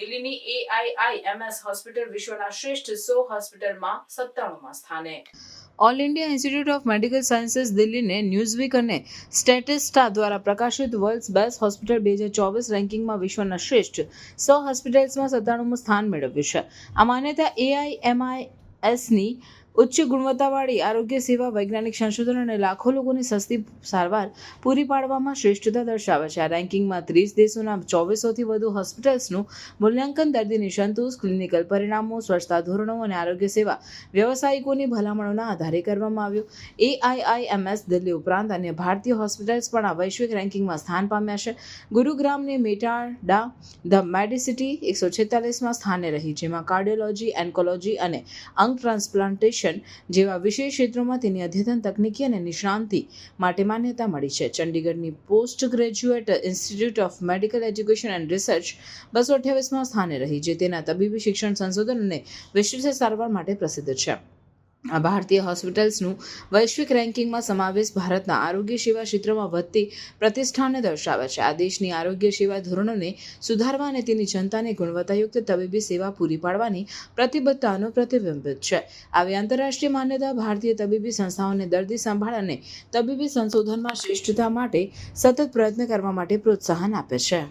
દિલ્હીની એઆઈઆઈએમએસ હોસ્પિટલ વિશ્વના શ્રેષ્ઠ સો હોસ્પિટલમાં સત્તાણુંમાં સ્થાને. All India Institute of Medical Sciences દિલ્હીને Newsweek અને સ્ટેટિસ્ટા દ્વારા પ્રકાશિત વર્લ્ડ્સ બેસ્ટ હોસ્પિટલ બે હજાર ચોવીસ રેન્કિંગમાં વિશ્વના શ્રેષ્ઠ સો હોસ્પિટલ્સમાં સત્તાણુંમું સ્થાન મેળવ્યું છે. આ માન્યતા એઆઈએમઆઈએસની ઉચ્ચ ગુણવત્તાવાળી આરોગ્ય સેવા વૈજ્ઞાનિક સંશોધન અને લાખો લોકોની સસ્તી સારવાર પૂરી પાડવામાં શ્રેષ્ઠતા દર્શાવે છે. આ રેન્કિંગમાં ત્રીસ દેશોના ચોવીસોથી વધુ હોસ્પિટલ્સનું મૂલ્યાંકન દર્દીની સંતોષ ક્લિનિકલ પરિણામો, સ્વચ્છતા ધોરણો અને આરોગ્ય સેવા વ્યવસાયિકોની ભલામણોના આધારે કરવામાં આવ્યું. એઆઈઆઈએમએસ દિલ્હી ઉપરાંત અન્ય ભારતીય હોસ્પિટલ્સ પણ આ વૈશ્વિક રેન્કિંગમાં સ્થાન પામ્યા છે. ગુરુગ્રામની મેટાડા ધ મેડિસિટી એકસો છેતાલીસમાં સ્થાને રહી, જેમાં કાર્ડિયોલોજી, એન્કોલોજી અને અંગ ટ્રાન્સપ્લાન્ટેશન જેવા વિશેષ ક્ષેત્રોમાં તેની અદ્યતન તકનીકી અને નિષ્ણાંતિ માટે માન્યતા મળી છે. ચંડીગઢની Post Graduate Institute of Medical Education and Research બસો અઠ્યાવીસમાં સ્થાને રહી, જે તેના તબીબી શિક્ષણ સંશોધન અને વિશિષ્ટ સારવાર માટે પ્રસિદ્ધ છે. આ ભારતીય હોસ્પિટલ્સનું વૈશ્વિક રેન્કિંગમાં સમાવેશ ભારતના આરોગ્ય સેવા ક્ષેત્રમાં વધતી પ્રતિષ્ઠાને દર્શાવે છે. આ દેશની આરોગ્ય સેવા ધોરણોને સુધારવા અને તેની જનતાને ગુણવત્તાયુક્ત તબીબી સેવા પૂરી પાડવાની પ્રતિબદ્ધતાનો પ્રતિબિંબિત છે. આવી આંતરરાષ્ટ્રીય માન્યતા ભારતીય તબીબી સંસ્થાઓને દર્દી સંભાળ અને તબીબી સંશોધનમાં શ્રેષ્ઠતા માટે સતત પ્રયત્ન કરવા માટે પ્રોત્સાહન આપે છે.